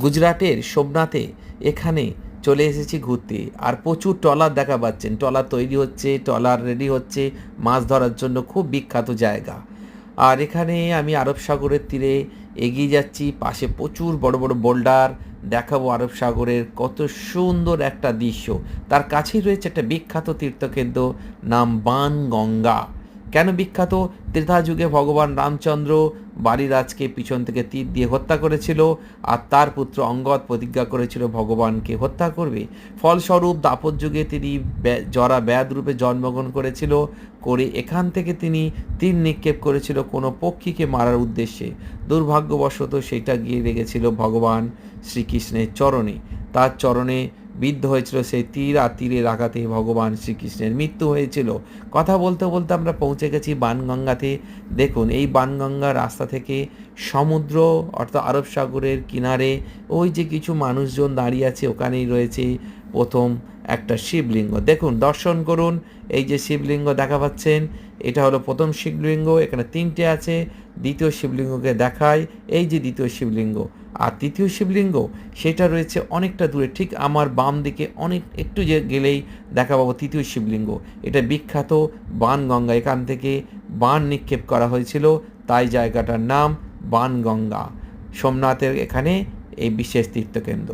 গুজরাটের সোমনাথে এখানে চলে এসেছি ঘুরতে। আর প্রচুর ট্রলার দেখা পাচ্ছেন। ট্রলার তৈরি হচ্ছে, ট্রলার রেডি হচ্ছে, মাছ ধরার জন্য খুব বিখ্যাত জায়গা। আর এখানে আমি আরব সাগরের তীরে এগিয়ে যাচ্ছি। পাশে প্রচুর বড় বড় বোল্ডার। দেখাবো আরব সাগরের কত সুন্দর একটা দৃশ্য। তার কাছেই রয়েছে একটা বিখ্যাত তীর্থকেন্দ্র, নাম বান গঙ্গা কেন বিখ্যাত? ত্রেতা যুগে ভগবান রামচন্দ্র বালিরাজকে পিছন থেকে তীর দিয়ে হত্যা করেছিল আর তার পুত্র অঙ্গদ প্রতিজ্ঞা করেছিল ভগবানকে হত্যা করবে। ফলস্বরূপ দাপর যুগে তিনি জরা ব্যাদ রূপে জন্মগ্রহণ করেছিল। করে এখান থেকে তিনি তীর নিক্ষেপ করেছিল কোনো পক্ষীকে মারার উদ্দেশ্যে। দুর্ভাগ্যবশত সেটা গিয়ে লেগেছিল ভগবান শ্রীকৃষ্ণের চরণে। তার চরণে বিদ্ধ হয়েছিল সেই তীর, আর তীরের আঘাতে ভগবান শ্রীকৃষ্ণের মৃত্যু হয়েছিল। কথা বলতে বলতে আমরা পৌঁছে গেছি বানগঙ্গাতে দেখুন, এই বানগঙ্গা রাস্তা থেকে সমুদ্র, অর্থাৎ আরব সাগরের কিনারে ওই যে কিছু মানুষজন দাঁড়িয়ে আছে, ওখানেই রয়েছে প্রথম একটা শিবলিঙ্গ। দেখুন, দর্শন করুন, এই যে শিবলিঙ্গ দেখা পাচ্ছেন, এটা হলো প্রথম শিবলিঙ্গ, এখানে তিনটে আছে, দ্বিতীয় শিবলিঙ্গকে দেখায়, এই যে দ্বিতীয় শিবলিঙ্গ আর তৃতীয় শিবলিঙ্গ, সেটা রয়েছে অনেকটা দূরে, ঠিক আমার বাম দিকে অনেক, একটু যে গেলেই দেখা পাবো তৃতীয় শিবলিঙ্গ। এটা বিখ্যাত বানগঙ্গা এখান থেকে বান নিক্ষেপ করা হয়েছিল, তাই জায়গাটার নাম বানগঙ্গা সোমনাথের এখানে এই বিশেষ তীর্থকেন্দ্র।